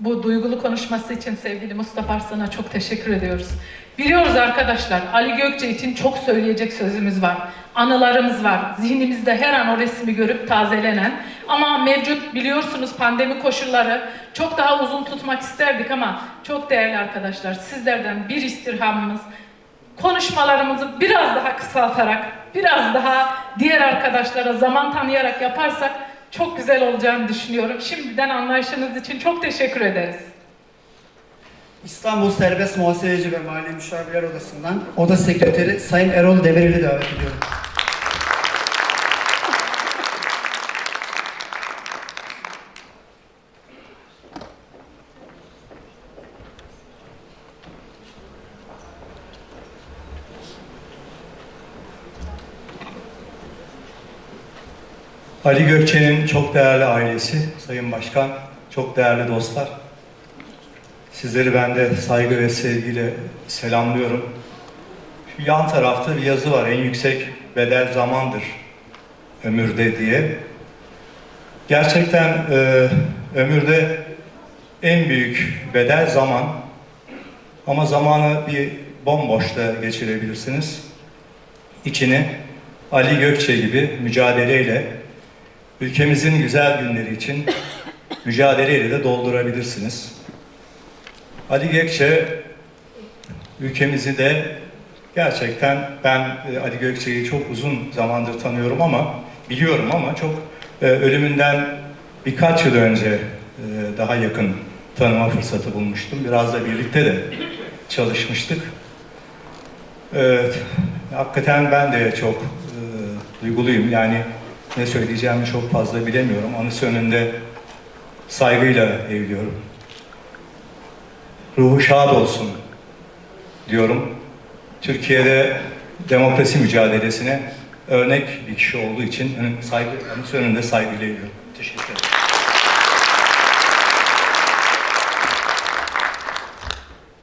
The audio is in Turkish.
bu duygulu konuşması için sevgili Mustafa Arslan'a çok teşekkür ediyoruz. Biliyoruz arkadaşlar Ali Gökçe için çok söyleyecek sözümüz var. Anılarımız var. Zihnimizde her an o resmi görüp tazelenen. Ama mevcut biliyorsunuz pandemi koşulları çok daha uzun tutmak isterdik ama çok değerli arkadaşlar sizlerden bir istirhamımız konuşmalarımızı biraz daha kısaltarak, biraz daha diğer arkadaşlara zaman tanıyarak yaparsak çok güzel olacağını düşünüyorum. Şimdiden anlayışınız için çok teşekkür ederiz. İstanbul Serbest Muhasebeci ve Mali Müşavirler Odası'ndan Oda Sekreteri Sayın Erol Demirel'i davet ediyorum. Ali Gökçe'nin çok değerli ailesi, Sayın Başkan, çok değerli dostlar. Sizleri ben de saygı ve sevgiyle selamlıyorum. Şu yan tarafta bir yazı var, en yüksek bedel zamandır ömürde diye. Gerçekten e, ömürde en büyük bedel zaman ama zamanı bir bomboş da geçirebilirsiniz. İçini Ali Gökçe gibi mücadeleyle ülkemizin güzel günleri için mücadeleyle de doldurabilirsiniz. Ali Gökçe ülkemizi de gerçekten ben e, Ali Gökçe'yi çok uzun zamandır tanıyorum ama biliyorum ama çok e, ölümünden birkaç yıl önce e, daha yakın tanıma fırsatı bulmuştum. Biraz da birlikte de çalışmıştık. Evet, hakikaten ben de çok duyguluyum. Yani ne söyleyeceğimi çok fazla bilemiyorum. Anısı önünde saygıyla eğiliyorum. Ruhu şad olsun diyorum. Türkiye'de demokrasi mücadelesine örnek bir kişi olduğu için saygı, anısı önünde saygıyla eğiliyorum. Teşekkür ederim.